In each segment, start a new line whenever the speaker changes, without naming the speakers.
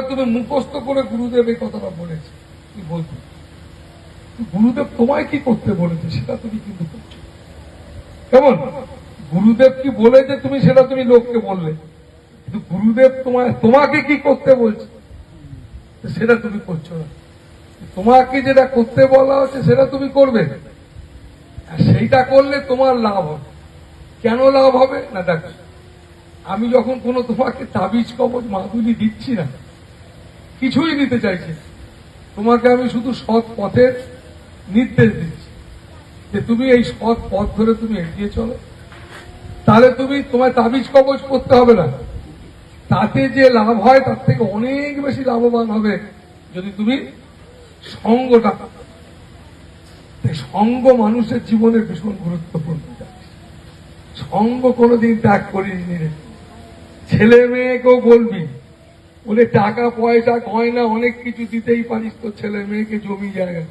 করে তুমি মুখস্থ করে গুরুদেব এই কথাটা বলেছে। কি বলতো গুরুদেব তোমায় কি করতে বলেছে সেটা তুমি কিন্তু করছ কেমন? গুরুদেব কি বলেছে তুমি সেটা তুমি লোককে বললে। কিন্তু গুরুদেব তোমায় তোমাকে কি করতে বলছে? সেটা তুমি করছ না। তোমাকে যেটা করতে বলা হচ্ছে সেটা তুমি করবে। আর সেইটা করলে তোমার লাভ হবে। কেন লাভ হবে? না, দেখো, আমি যখন কোনো তোমাকে তাবিজ কবজ মাদুলি দিচ্ছি না কিছুই নিতে চাইছি তোমাকে আমি শুধু সৎ পথের নির্দেশ দিচ্ছি যে তুমি এই সৎ পথ ধরে তুমি এগিয়ে চলো। তাহলে তুমি তোমার তাবিজ কবজ করতে হবে না। তাতে যে লাভ হয়, তার থেকে অনেক বেশি লাভবান হবে যদি তুমি সঙ্গটা সঙ্গ মানুষের জীবনে ভীষণ গুরুত্বপূর্ণ। সঙ্গ কোনোদিন ত্যাগ করিস নি রে। ছেলে মেয়েকেও বলবি বলে, টাকা, পয়সা, গয়না, অনেক কিছু দিতেই পারিস তো, ছেলে মেয়েকে জমি জায়গা।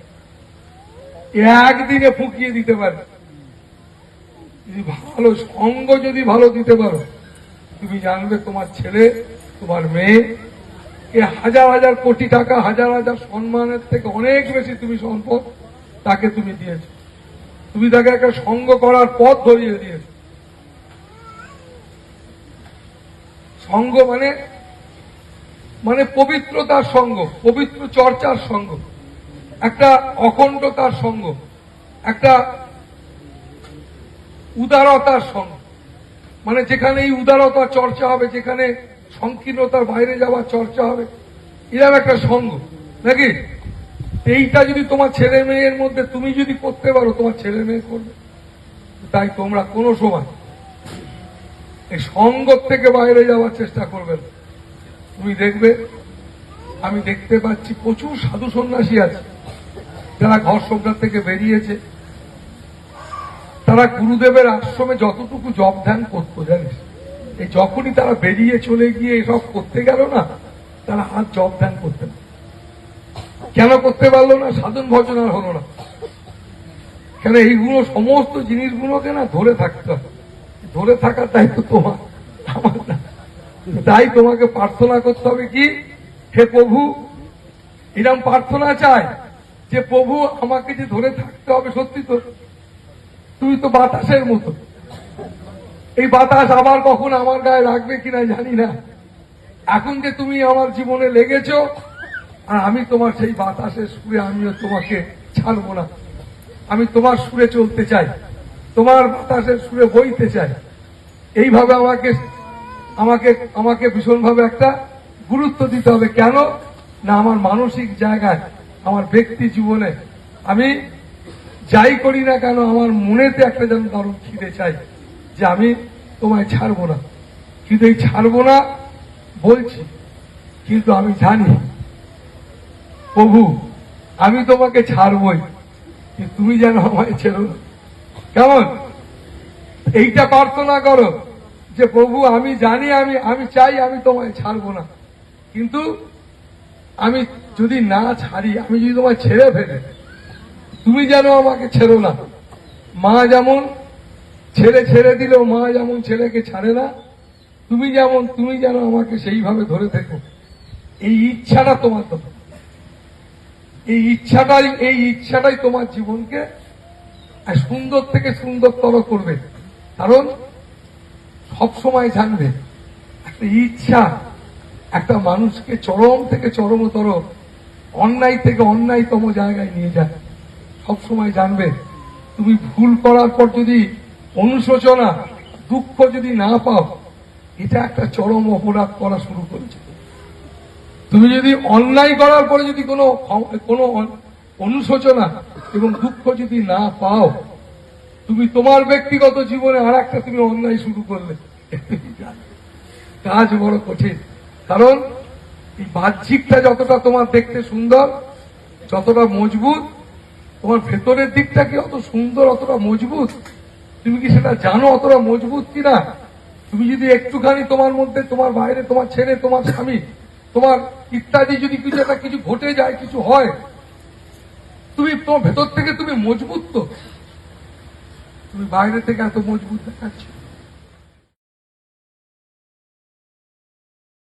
একদিনে ফুকিয়ে দিতে পারে। যদি ভালো সঙ্গ যদি ভালো দিতে পারো, তুমি জানবে তোমার ছেলে, তোমার মেয়ে, এ হাজার হাজার কোটি টাকা, হাজার হাজার সম্মানের থেকে অনেক বেশি তুমি সম্পদ তাকে তুমি দিয়েছ। তুমি তাকে একটা সঙ্গ করার পথ ধরিয়ে দিয়েছ। সঙ্গ মানে মানে পবিত্রতার সঙ্গ, পবিত্র চর্চার সঙ্গ, একটা অখণ্ডতার সঙ্গ, একটা উদারতার সঙ্গ। মানে যেখানে এই উদারতার চর্চা হবে, যেখানে সংকীর্ণতার বাইরে যাওয়ার চর্চা হবে এরকম একটা সঙ্গ, নাকি? এইটা যদি তোমার ছেলে মেয়ের মধ্যে তুমি যদি করতে পারো, তোমার ছেলে মেয়ে করবে। তাই তোমরা কোনো সময় এই সঙ্গ থেকে বাইরে যাওয়ার চেষ্টা করবে না। তুমি দেখবে, আমি দেখতে পাচ্ছি প্রচুর সাধু সন্ন্যাসী আছে। যারা ঘর সংসার থেকে বেরিয়েছে, তারা গুরুদেবের আশ্রমে যতটুকু জব ধ্যান করতো, জানিস? এই যখনই তারা বেরিয়ে চলে গিয়ে এসব করতে গেল না, তারা আর জব ধ্যান করতে না। কেন করতে পারল না? সাধন ভজন আর হলো না। কেন এইগুলো সমস্ত জিনিসগুলোকে না ধরে থাকতে ধরে থাকার দায়িত্ব তোমার, আমার না। তাই তোমাকে প্রার্থনা করতে হবে কি? হে প্রভু, এরম প্রার্থনা চাই যে প্রভু আমাকে যে ধরে থাকতে হবে সত্যি তো। তুই তো বাতাসের মতো। এই বাতাস আবার কখন আমার গায়ে রাখবে কিনা জানি না। এখন যে তুমি আমার জীবনে লেগেছ, আর আমি তোমার সেই বাতাসের সুরে আমিও তোমাকে ছাড়বো না। আমি তোমার সুরে চলতে চাই, তোমার বাতাসের সুরে বইতে চাই। এইভাবে আমাকে আমাকে আমাকে ভীষণভাবে একটা গুরুত্ব দিতে হবে। কেন? না, আমার মানসিক জায়গায়, আমার ব্যক্তি জীবনে আমি যাই করি না কেন, আমার মনেতে একটা যেন দারুণ খিদে চাই যে আমি তোমায় ছাড়বো না। কিন্তু এই ছাড়বো না বলছি, কিন্তু আমি জানি, প্রভু, আমি তোমাকে ছাড়বই তুমি যেন আমায় ছেড়ো কেমন? এইটা প্রার্থনা করো। যে প্রভু, আমি জানি, আমি আমি চাই, আমি তোমায় ছাড়বো না। কিন্তু আমি যদি না ছাড়ি, আমি যদি তোমায় ছেড়ে ফেলে, তুমি যেন আমাকে ছেড়ো না। মা যেমন ছেড়ে ছেড়ে দিলেও মা যেমন ছেলেকে ছাড়ে না, তুমি যেমন, তুমি যেন আমাকে সেইভাবে ধরে থেকো। এই ইচ্ছাটা তোমার তো এই ইচ্ছাটাই এই ইচ্ছাটাই তোমার জীবনকে সুন্দর থেকে সুন্দরতর করবে। কারণ সব সময় জানবে। একটা ইচ্ছা, একটা মানুষকে চরম থেকে চরমতর, অন্যায় থেকে অন্যায়তম জায়গায় নিয়ে যায়। সব সময় জানবে, তুমি ভুল করার পর যদি অনুশোচনা, দুঃখ যদি না পাও, এটা একটা চরম অপরাধ করা শুরু করেছে। তুমি যদি অন্যায় করার পরে যদি কোনো কোনো অনুশোচনা এবং দুঃখ যদি না পাও, তুমি তোমার ব্যক্তিগত জীবনে আর একটা তুমি অন্যায় শুরু করলে। কাজ বড় কঠিন। কারণ বাহ্যিকটা যতটা তোমার দেখতে সুন্দর, যতটা মজবুত, তোমার ভেতরের দিকটা কি অত সুন্দর, অতটা মজবুত? তুমি কি সেটা জানো অতটা মজবুত কিনা? তুমি যদি একটুখানি তোমার মধ্যে, তোমার বাইরে, তোমার ছেলে, তোমার স্বামী, তোমার ইত্যাদি যদি কিছু একটা কিছু ঘটে যায়, কিছু হয়, তুমি তোমার ভেতর থেকে তুমি মজবুত তো? তুমি বাইরে থেকে এত মজবুত দেখাচ্ছ?